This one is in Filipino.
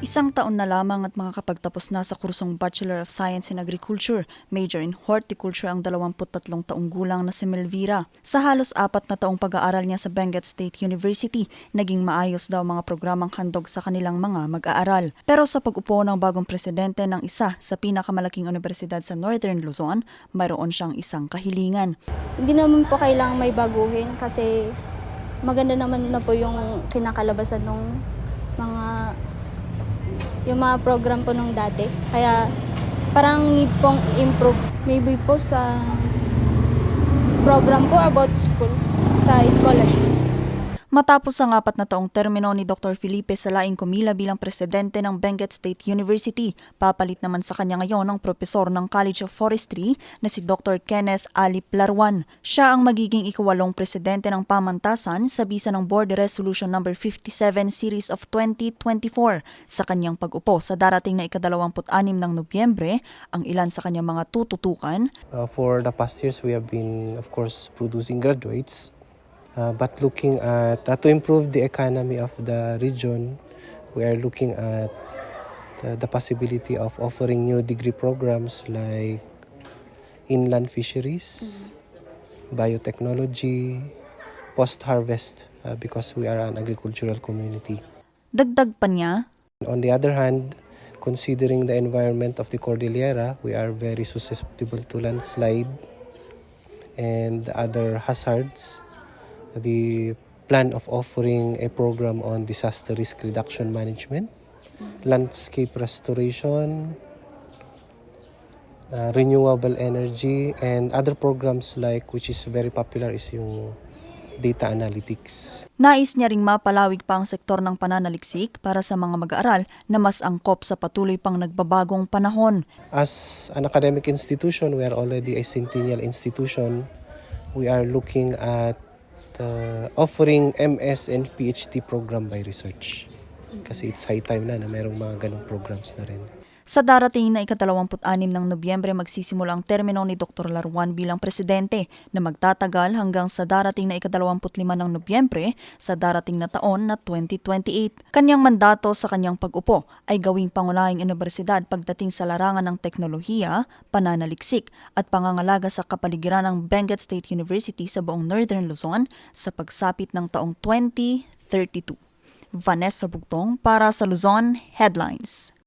Isang taon na lamang at makakapagtapos na sa kursong Bachelor of Science in Agriculture, major in Horticulture ang 23 taong gulang na si Melvira. Sa halos apat na taong pag-aaral niya sa Benguet State University, naging maayos daw mga programang handog sa kanilang mga mag-aaral. Pero sa pag-upo ng bagong presidente ng isa sa pinakamalaking universidad sa Northern Luzon, mayroon siyang isang kahilingan. Hindi naman po kailangang may baguhin kasi maganda naman na po yung kinakalabasan ng mga yung mga program po nung dati. Kaya parang need pong improve maybe po sa program po about school, sa scholarships. Matapos ang apat na taong termino ni Dr. Felipe Salaing Comila bilang presidente ng Benguet State University, papalit naman sa kanya ngayon ang profesor ng College of Forestry na si Dr. Kenneth Alip Larwan. Siya ang magiging ikawalong presidente ng pamantasan sa bisa ng Board Resolution No. 57 Series of 2024. Sa kanyang pag-upo sa darating na ikadalawamput-anim ng Nobyembre, ang ilan sa kanyang mga tututukan Uh, for the past years, we have been, of course, producing graduates. Uh, but looking at, uh, to improve the economy of the region, we are looking at uh, the possibility of offering new degree programs like inland fisheries, biotechnology, post-harvest, uh, because we are an agricultural community. Dagdag pa niya, On the other hand, considering the environment of the Cordillera, we are very susceptible to landslide and other hazards. The plan of offering a program on disaster risk reduction management, landscape restoration, uh, renewable energy, and other programs like which is very popular is yung data analytics. Nais niya ring mapalawig pa ang sektor ng pananaliksik para sa mga mag-aaral na mas angkop sa patuloy pang nagbabagong panahon. As an academic institution, we are already a centennial institution. We are looking at uh, offering MS and PhD program by research. Kasi it's high time na na merong mga ganong programs na rin. Sa darating na ikadalawamput-anim ng Nobyembre magsisimula ang termino ni Dr. Laruan bilang presidente na magtatagal hanggang sa darating na ikadalawamput-lima ng Nobyembre sa darating na taon na 2028. Kanyang mandato sa kanyang pag-upo ay gawing pangunahing universidad pagdating sa larangan ng teknolohiya, pananaliksik at pangangalaga sa kapaligiran ng Benguet State University sa buong Northern Luzon sa pagsapit ng taong 2032. Vanessa Bugtong para sa Luzon Headlines.